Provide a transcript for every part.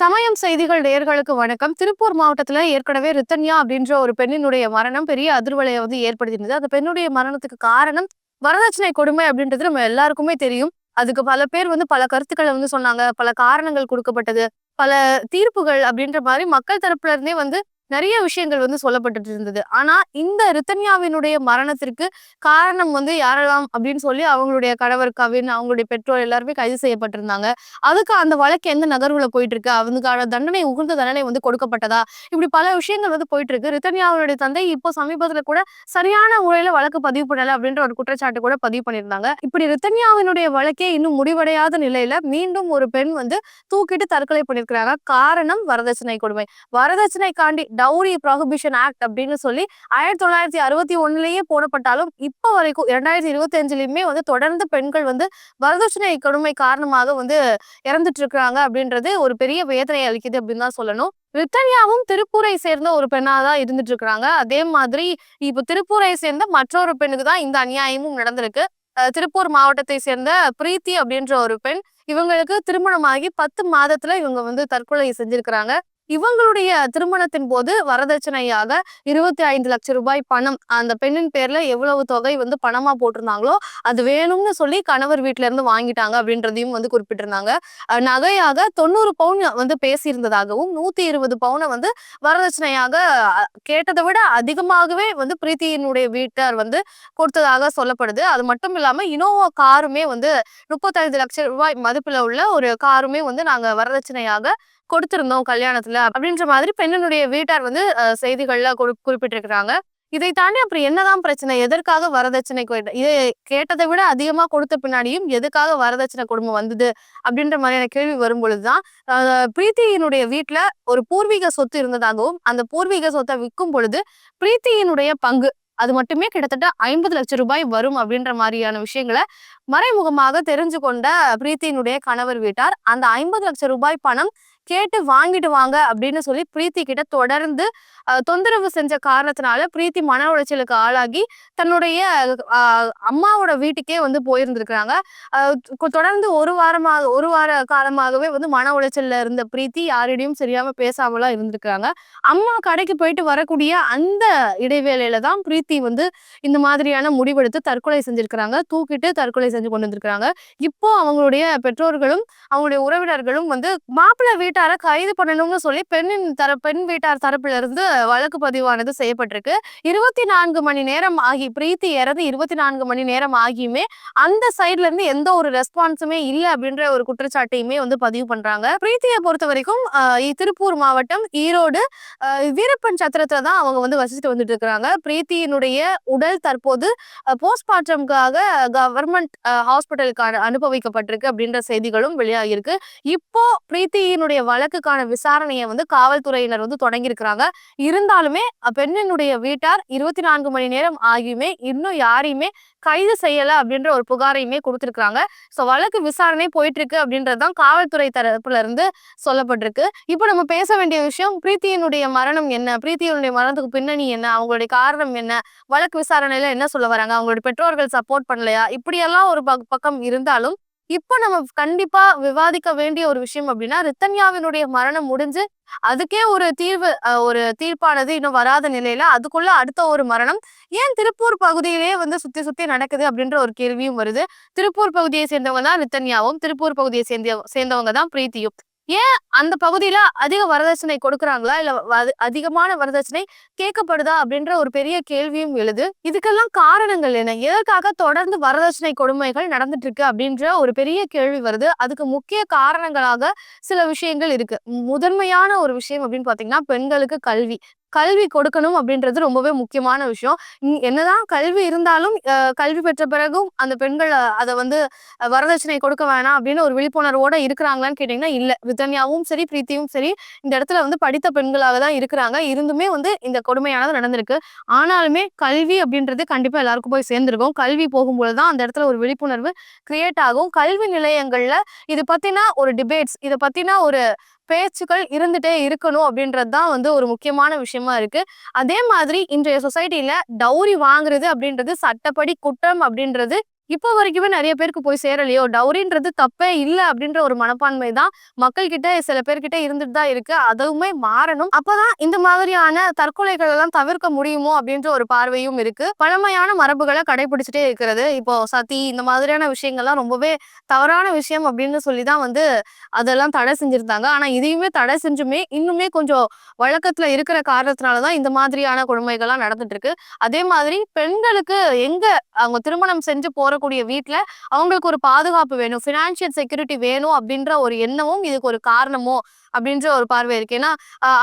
சமயம் செய்திகள் நேர்களுக்கு வணக்கம். திருப்பூர் மாவட்டத்துல ஏற்கனவே ரித்தன்யா அப்படின்ற ஒரு பெண்ணினுடைய மரணம் பெரிய அதிர்வலையை வந்து ஏற்படுத்தியிருந்தது. அந்த பெண்ணுடைய மரணத்துக்கு காரணம் வரதட்சணை கொடுமை அப்படின்றது நம்ம எல்லாருக்குமே தெரியும். அதுக்கு பல பேர் வந்து பல கருத்துக்களை வந்து சொன்னாங்க. பல காரணங்கள் கொடுக்கப்பட்டது. பல தீர்ப்புகள் அப்படின்ற மாதிரி மக்கள் தரப்புல இருந்தே வந்து நிறைய விஷயங்கள் வந்து சொல்லப்பட்டுட்டு இருந்தது. ஆனா இந்த ரித்தன்யாவினுடைய மரணத்திற்கு காரணம் வந்து யாரெல்லாம் அப்படின்னு சொல்லி அவங்களுடைய கணவர் கவின் அவங்களுடைய பெற்றோர் எல்லாருமே கைது செய்யப்பட்டிருந்தாங்க. அதுக்கு அந்த வழக்கு எந்த நகர்வுல போயிட்டு இருக்கு அவனுக்கான தண்டனை உகந்த தண்டனை வந்து கொடுக்கப்பட்டதா? இப்படி பல விஷயங்கள் வந்து போயிட்டு இருக்கு ரித்தன்யாவுடைய தந்தை இப்போ சமீபத்துல கூட சரியான முறையில வழக்கு பதிவு பண்ணல அப்படின்ற ஒரு குற்றச்சாட்டு கூட பதிவு பண்ணியிருந்தாங்க. இப்படி ரித்தன்யாவினுடைய வழக்கே இன்னும் முடிவடையாத நிலையில மீண்டும் ஒரு பெண் வந்து தூக்கிட்டு தற்கொலை பண்ணிருக்கிறாங்க காரணம் வரதட்சணை கொடுமை. வரதட்சணை காண்டி டவுரி ப்ராஹிபிஷன் ஆக்ட் அப்படின்னு சொல்லி ஆயிரத்தி தொள்ளாயிரத்தி அறுபத்தி ஒன்னுலயே போடப்பட்டாலும் இப்போ வரைக்கும் இரண்டாயிரத்தி இருபத்தி அஞ்சுலயுமே வந்து தொடர்ந்து பெண்கள் வந்து வரதட்சணை கொடுமை காரணமாக வந்து இறந்துட்டு இருக்கிறாங்க அப்படின்றது ஒரு பெரிய வேதனை அளிக்குது அப்படின்னு தான் சொல்லணும். ரித்தன்யாவும் திருப்பூரை சேர்ந்த ஒரு பெண்ணாக தான் இருந்துட்டு இருக்கிறாங்க அதே மாதிரி இப்போ திருப்பூரை சேர்ந்த மற்றொரு பெண்ணுக்கு தான் இந்த அநியாயமும் நடந்திருக்கு. திருப்பூர் மாவட்டத்தை சேர்ந்த பிரீத்தி அப்படின்ற ஒரு பெண் இவங்களுக்கு திருமணமாகி பத்து மாதத்துல இவங்க வந்து தற்கொலை செஞ்சிருக்கிறாங்க. இவங்களுடைய திருமணத்தின் போது வரதட்சணையாக இருபத்தி ஐந்து லட்சம் ரூபாய் பணம் அந்த பெண்ணின் பேர்ல எவ்வளவு தொகை வந்து பணமா போட்டிருந்தாங்களோ அது வேணும்னு சொல்லி கணவர் வீட்ல இருந்து வாங்கிட்டாங்க அப்படின்றதையும் வந்து குறிப்பிட்டிருந்தாங்க. நகையாக தொண்ணூறு பவுன் வந்து பேசியிருந்ததாகவும் நூத்தி இருபது பவுனை வந்து வரதட்சணையாக கேட்டதை விட அதிகமாகவே வந்து பிரீத்தியினுடைய வீட்டார் வந்து கொடுத்ததாக சொல்லப்படுது. அது மட்டும் இல்லாம இனோவா காருமே வந்து முப்பத்தைந்து லட்சம் ரூபாய் மதிப்புல உள்ள ஒரு காருமே வந்து நாங்க வரதட்சணையாக கொடுத்திருந்தோம் கல்யாணத்துல அப்படின்ற மாதிரி பெண்ணினுடைய வீட்டார் வந்து செய்திகள்ல குறிப்பிட்டிருக்கிறாங்க. இதை தாண்டி அப்புறம் என்னதான் பிரச்சனை? எதற்காக வரதட்சணை இதை கேட்டதை விட அதிகமா கொடுத்த பின்னாடியும் எதுக்காக வரதட்சணை குடும்பம் வந்தது அப்படின்ற மாதிரியான கேள்வி வரும் பொழுதுதான் பிரீத்தியினுடைய வீட்டுல ஒரு பூர்வீக சொத்து இருந்ததாகவும் அந்த பூர்வீக சொத்தை விற்கும் பொழுது பிரீத்தியினுடைய பங்கு அது மட்டுமே கிட்டத்தட்ட ஐம்பது லட்சம் ரூபாய் வரும் அப்படின்ற மாதிரியான விஷயங்களை மறைமுகமாக தெரிஞ்சு கொண்ட பிரீத்தியினுடைய கணவர் வீட்டார். அந்த ஐம்பது லட்சம் ரூபாய் பணம் கேட்டு வாங்கிட்டு வாங்க அப்படின்னு சொல்லி பிரீத்தி கிட்ட தொடர்ந்து தொந்தரவு செஞ்ச காரணத்தினால பிரீத்தி மன உளைச்சலுக்கு ஆளாகி தன்னுடைய அம்மாவோட வீட்டுக்கே வந்து போயிருந்திருக்கிறாங்க. தொடர்ந்து ஒரு வாரமாக ஒரு வார காலமாகவே வந்து மன உளைச்சல்ல இருந்த பிரீத்தி யாரிடையும் சரியாம பேசாமலாம் இருந்திருக்கிறாங்க. அம்மா கடைக்கு போயிட்டு வரக்கூடிய அந்த இடைவேளையில தான் பிரீத்தி வந்து இந்த மாதிரியான முடிவெடுத்து தற்கொலை செஞ்சிருக்கிறாங்க. தூக்கிட்டு தற்கொலை செஞ்சு கொண்டு வந்திருக்கிறாங்க. இப்போ அவங்களுடைய பெற்றோர்களும் அவங்களுடைய உறவினர்களும் வந்து மாப்பிள்ளை வீட்டை வீட்டார கைது பண்ணணும்னு சொல்லி பெண்ணின் தர பெண் வீட்டார் தரப்புல இருந்து வழக்கு பதிவானது செய்யப்பட்டிருக்கு. இருபத்தி நான்கு மணி நேரம் ஆகி பிரீத்தி இறந்து இருபத்தி நான்கு மணி நேரம் ஆகியுமே அந்த சைட்ல இருந்து எந்த ஒரு ரெஸ்பான்ஸுமே இல்லை அப்படின்ற ஒரு குற்றச்சாட்டையுமே வந்து பதிவு பண்றாங்க. பிரீத்தியை பொறுத்த வரைக்கும் திருப்பூர் மாவட்டம் ஈரோடு வீரப்பன் சத்திரத்துல தான் அவங்க வந்து வசிச்சுட்டு வந்துட்டு இருக்கிறாங்க பிரீத்தியினுடைய உடல் தற்போது போஸ்ட்மார்ட்டம்காக கவர்மெண்ட் ஹாஸ்பிட்டலுக்கு அனுப்ப வைக்கப்பட்டிருக்கு அப்படின்ற செய்திகளும் வெளியாகியிருக்கு. இப்போ பிரீத்தியினுடைய வழக்குக்கான விசாரணையை வந்து காவல்துறையினர் வந்து தொடங்கியிருக்கிறாங்க. இருந்தாலுமே பெண்ணினுடைய வீட்டார் இருபத்தி நான்கு மணி நேரம் ஆகியுமே இன்னும் யாரையுமே கைது செய்யல அப்படின்ற ஒரு புகாரையுமே கொடுத்திருக்கிறாங்க. ஸோ வழக்கு விசாரணை போயிட்டு இருக்கு அப்படின்றதுதான் காவல்துறை தரப்புல இருந்து சொல்லப்பட்டிருக்கு. இப்போ நம்ம பேச வேண்டிய விஷயம் பிரீத்தியினுடைய மரணம் என்ன? பிரீத்தியினுடைய மரணத்துக்கு பின்னணி என்ன? அவங்களுடைய காரணம் என்ன? வழக்கு விசாரணையில என்ன சொல்ல வராங்க? அவங்களுடைய பெற்றோர்கள் சப்போர்ட் பண்ணலையா? இப்படியெல்லாம் ஒரு பக்- பக்கம் இருந்தாலும் இப்போ நம்ம கண்டிப்பா விவாதிக்க வேண்டிய ஒரு விஷயம் அப்படின்னா ரித்தன்யாவினுடைய மரணம் முடிஞ்சு அதுக்கே ஒரு தீர்வு ஒரு தீர்ப்பானது இன்னும் வராத நிலையில அதுக்குள்ள அடுத்த ஒரு மரணம் ஏன் திருப்பூர் பகுதியிலேயே வந்து சுத்தி சுத்தி நடக்குது அப்படின்ற ஒரு கேள்வியும் வருது. திருப்பூர் பகுதியை சேர்ந்தவங்க தான் ரித்தன்யாவும் திருப்பூர் பகுதியை சேர்ந்த சேர்ந்தவங்க தான் பிரீத்தியும். ஏன் அந்த பகுதியில அதிக வரதட்சணை கொடுக்குறாங்களா? இல்ல வ- அதிகமான வரதட்சணை கேட்கப்படுதா? அப்படின்ற ஒரு பெரிய கேள்வியும் எழுது. இதுக்கெல்லாம் காரணங்கள் என்ன? எதற்காக தொடர்ந்து வரதட்சணை கொடுமைகள் நடந்துட்டு இருக்கு அப்படின்ற ஒரு பெரிய கேள்வி வருது. அதுக்கு முக்கிய காரணங்களாக சில விஷயங்கள் இருக்கு. முதன்மையான ஒரு விஷயம் அப்படின்னு பாத்தீங்கன்னா பெண்களுக்கு கல்வி. கல்வி கொடுக்கணும் அப்படின்றது ரொம்பவே முக்கியமான விஷயம். என்னதான் கல்வி இருந்தாலும் கல்வி பெற்ற பிறகும் அந்த பெண்கள் அதை வந்து வரதட்சணை கொடுக்க வேணாம் அப்படின்னு ஒரு விழிப்புணர்வோட இருக்கிறாங்களான்னு கேட்டீங்கன்னா இல்ல. விதன்யாவும் சரி பிரீத்தியும் சரி இந்த இடத்துல வந்து படித்த பெண்களாக தான் இருக்கிறாங்க. இருந்துமே வந்து இந்த கொடுமையானது நடந்திருக்கு. ஆனாலுமே கல்வி அப்படின்றது கண்டிப்பா எல்லாருக்கும் போய் சேர்ந்திருக்கும். கல்வி போகும்போது தான் அந்த இடத்துல ஒரு விழிப்புணர்வு கிரியேட் ஆகும். கல்வி நிலையங்கள்ல இது பத்தினா ஒரு டிபேட்ஸ் இதை பத்தினா ஒரு பேச்சுக்கள் இருந்துட்டே இருக்கணும் அப்படின்றது தான் வந்து ஒரு முக்கியமான விஷயமா இருக்கு. அதே மாதிரி இன்றைய சொசைட்டில டௌரி வாங்குறது அப்படின்றது சட்டப்படி குற்றம் அப்படின்றது இப்போ வரைக்குமே நிறைய பேருக்கு போய் சேரலையோ? டவுரின்றது தப்பே இல்லை அப்படின்ற ஒரு மனப்பான்மை தான் மக்கள் கிட்ட சில பேர்கிட்ட இருந்துட்டு தான் இருக்கு. அதுவுமே மாறணும். அப்பதான் இந்த மாதிரியான தற்கொலைகள் எல்லாம் தவிர்க்க முடியுமோ அப்படின்ற ஒரு பார்வையும் இருக்கு. பழமையான மரபுகளை கடைபிடிச்சிட்டே இருக்கிறது. இப்போ சதி இந்த மாதிரியான விஷயங்கள்லாம் ரொம்பவே தவறான விஷயம் அப்படின்னு சொல்லி தான் வந்து அதெல்லாம் தடை செஞ்சிருந்தாங்க. ஆனா இதையுமே தடை செஞ்சுமே இன்னுமே கொஞ்சம் வழக்கத்துல இருக்கிற காரணத்தினாலதான் இந்த மாதிரியான கொடுமைகள்லாம் நடந்துட்டு இருக்கு. அதே மாதிரி பெண்களுக்கு எங்க அவங்க திருமணம் செஞ்சு இருக்கக்கூடிய வீட்டுல அவங்களுக்கு ஒரு பாதுகாப்பு வேணும். ஃபினான்ஷியல் செக்யூரிட்டி வேணும் அப்படின்ற ஒரு எண்ணமும் இதுக்கு ஒரு காரணமோ அப்படின்ற ஒரு பார்வை இருக்கு. ஏன்னா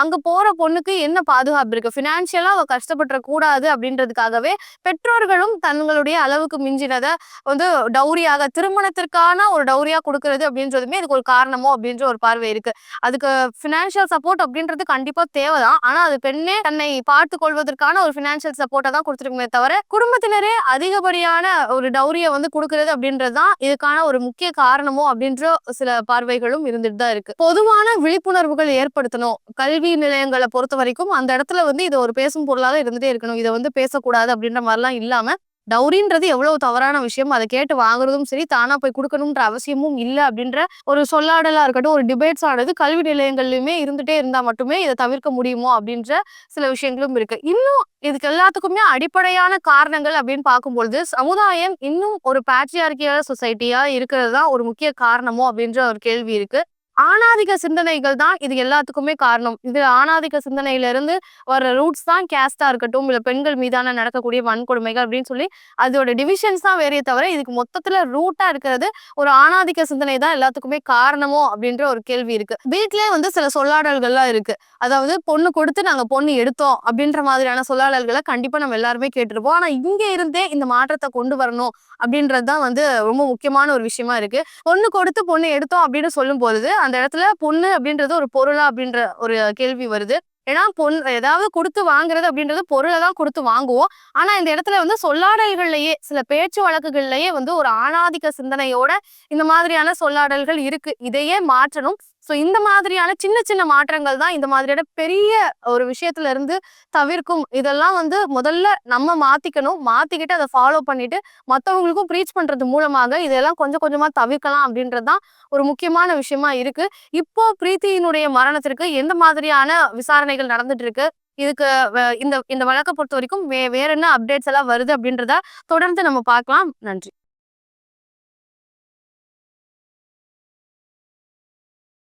அங்க போற பொண்ணுக்கு என்ன பாதுகாப்பு இருக்கு? பினான்சியலா அவ கஷ்டப்பட்டுற கூடாது அப்படின்றதுக்காகவே பெற்றோர்களும் தங்களுடைய அளவுக்கு மிஞ்சினதை வந்து டௌரியாக திருமணத்திற்கான ஒரு டௌரியா கொடுக்கறது அப்படின்றதுமே இதுக்கு ஒரு காரணமோ அப்படின்ற ஒரு பார்வை இருக்கு. அதுக்கு பினான்சியல் சப்போர்ட் அப்படின்றது கண்டிப்பா தேவைதான். ஆனா அது பெண்ணே தன்னை பார்த்து கொள்வதற்கான ஒரு பினான்சியல் சப்போர்ட்டை தான் கொடுத்துருக்குமே தவிர குடும்பத்தினரே அதிகப்படியான ஒரு டௌரியை வந்து கொடுக்கறது அப்படின்றது தான் இதுக்கான ஒரு முக்கிய காரணமோ அப்படின்ற சில பார்வைகளும் இருந்துட்டு தான் இருக்கு. பொதுவான விழிப்புணர்வுகள் ஏற்படுத்தணும். கல்வி நிலையங்களை பொறுத்த வரைக்கும் அந்த இடத்துல வந்து இது ஒரு பேசும் பொருளாக இருந்துட்டே இருக்கணும். இதை வந்து பேசக்கூடாது அப்படின்ற மாதிரிலாம் இல்லாம டவுரின்றது எவ்வளவு தவறான விஷயம். அதை கேட்டு வாங்குறதும் சரி தானா போய் கொடுக்கணும்ன்ற அவசியமும் இல்லை அப்படின்ற ஒரு சொல்லாடலா இருக்கட்டும் ஒரு டிபேட்ஸ் ஆனது கல்வி நிலையங்கள்லயுமே இருந்துட்டே இருந்தா மட்டுமே இதை தவிர்க்க முடியுமோ அப்படின்ற சில விஷயங்களும் இருக்கு. இன்னும் இதுக்கு எல்லாத்துக்குமே அடிப்படையான காரணங்கள் அப்படின்னு பார்க்கும்பொழுது சமுதாயம் இன்னும் ஒரு பேட்ரியார்கியான சொசைட்டியா இருக்கிறது தான் ஒரு முக்கிய காரணமோ அப்படின்ற ஒரு கேள்வி இருக்கு. ஆணாதிக்க சிந்தனைகள் தான் இது எல்லாத்துக்குமே காரணம். இது ஆணாதிக்க சிந்தனையில இருந்து வர ரூட்ஸ் தான் கேஸ்டா இருக்கட்டும் இல்ல பெண்கள் மீதான நடக்கக்கூடிய வன்கொடுமைகள் அப்படின்னு சொல்லி அதோட டிவிஷன்ஸ் தான் வேறையே தவிர இதுக்கு மொத்தத்துல ரூட்டா இருக்கிறது ஒரு ஆணாதிக்க சிந்தனை தான் எல்லாத்துக்குமே காரணமோ அப்படின்ற ஒரு கேள்வி இருக்கு. வீட்லயே வந்து சில சொல்லாடல்கள்லாம் இருக்கு. அதாவது பொண்ணு கொடுத்து நாங்க பொண்ணு எடுத்தோம் அப்படின்ற மாதிரியான சொல்லாடல்களை கண்டிப்பா நம்ம எல்லாருமே கேட்டிருப்போம். ஆனா இங்க இருந்தே இந்த மாற்றத்தை கொண்டு வரணும் அப்படின்றதுதான் வந்து ரொம்ப முக்கியமான ஒரு விஷயமா இருக்கு. பொண்ணு கொடுத்து பொண்ணு எடுத்தோம் அப்படின்னு சொல்லும் பொழுது அந்த இடத்துல பொண்ணு அப்படின்றது ஒரு பொருளா அப்படின்ற ஒரு கேள்வி வருது. ஏன்னா பொன் ஏதாவது கொடுத்து வாங்குறது அப்படின்றது பொருளை தான் கொடுத்து வாங்குவோம். ஆனா இந்த இடத்துல வந்து சொல்லாடல்கள்லயே சில பேச்சு வழக்குகள்லயே வந்து ஒரு ஆணாதிக்க சிந்தனையோட இந்த மாதிரியான சொல்லாடல்கள் இருக்கு. இதையே மாற்றணும். ஸோ இந்த மாதிரியான சின்ன சின்ன மாற்றங்கள் தான் இந்த மாதிரியான பெரிய ஒரு விஷயத்துல இருந்து தவிர்க்கும். இதெல்லாம் வந்து முதல்ல நம்ம மாத்திக்கணும். மாத்திக்கிட்டு அதை ஃபாலோ பண்ணிட்டு மற்றவங்களுக்கும் ப்ரீச் பண்றது மூலமாக இதெல்லாம் கொஞ்சம் கொஞ்சமா தவிர்க்கலாம் அப்படின்றது தான் ஒரு முக்கியமான விஷயமா இருக்கு. இப்போ பிரீத்தியினுடைய மரணத்திற்கு எந்த மாதிரியான விசாரணைகள் நடந்துட்டு இருக்கு இதுக்கு இந்த இந்த வழக்கை பொறுத்த வரைக்கும் வே வேற என்ன அப்டேட்ஸ் எல்லாம் வருது அப்படின்றத தொடர்ந்து நம்ம பார்க்கலாம். நன்றி.